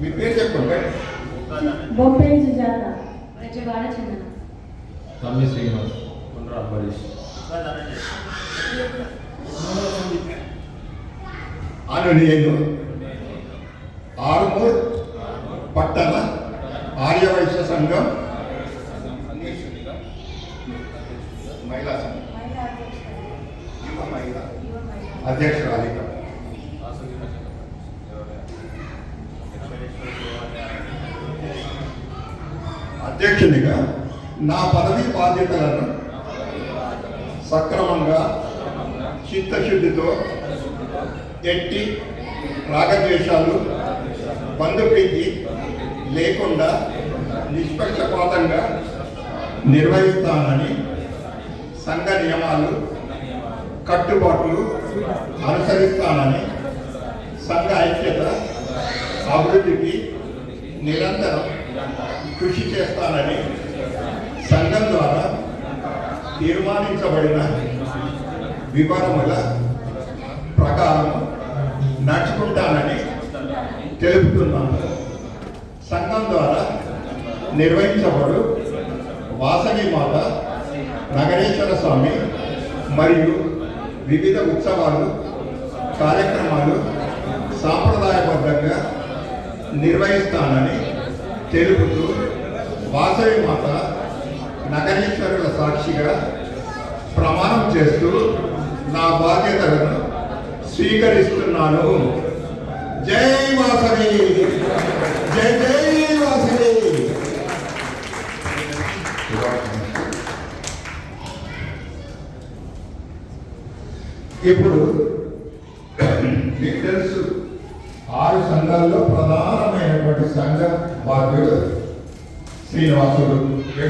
మీ పేరు చెప్పండి. బొప్పేలి సుజాత. రెచ్చగాడ చందన తమ్మి శ్రీనివాస్. కుండ్రా అను నేను ఆరుమూర్ పట్టణ. ఆర్యవైశ్య సంఘం. మహిళా సంఘం. యువ మహిళ. అధ్యక్షురాలిగా అధ్యక్షునిగా నా పదవి బాధ్యతలను సక్రమంగా చిత్తశుద్ధితో ఎట్టి రాగద్వేషాలు బంధుప్రీతి లేకుండా నిష్పక్షపాతంగా నిర్వహిస్తానని సంఘ నియమాలు కట్టుబాట్లు అనుసరిస్తానని సంఘ ఐక్యత అభివృద్ధికి నిరంతరం కృషి చేస్తానని సంఘం ద్వారా తీర్మానించబడిన వివరముల ప్రకారం నడుచుకుంటానని తెలుపుతున్నాను సంఘం ద్వారా నిర్వహించబడు వాసవి మాత నగరేశ్వర స్వామి మరియు వివిధ ఉత్సవాలు కార్యక్రమాలు సాంప్రదాయబద్ధంగా నిర్వహిస్తానని తెలుపుతూ వాసవి మాత నగరీశ్వరుల సాక్షిగా ప్రమాణం చేస్తూ నా బాధ్యతలను స్వీకరిస్తున్నాను. జై వాసవి! జై జై వాసవి! ఇప్పుడు మీకు ఆరు సంఘాల్లో ప్రధానమైనటువంటి సంఘ బాధ్యుడు శ్రీనివాసుడు.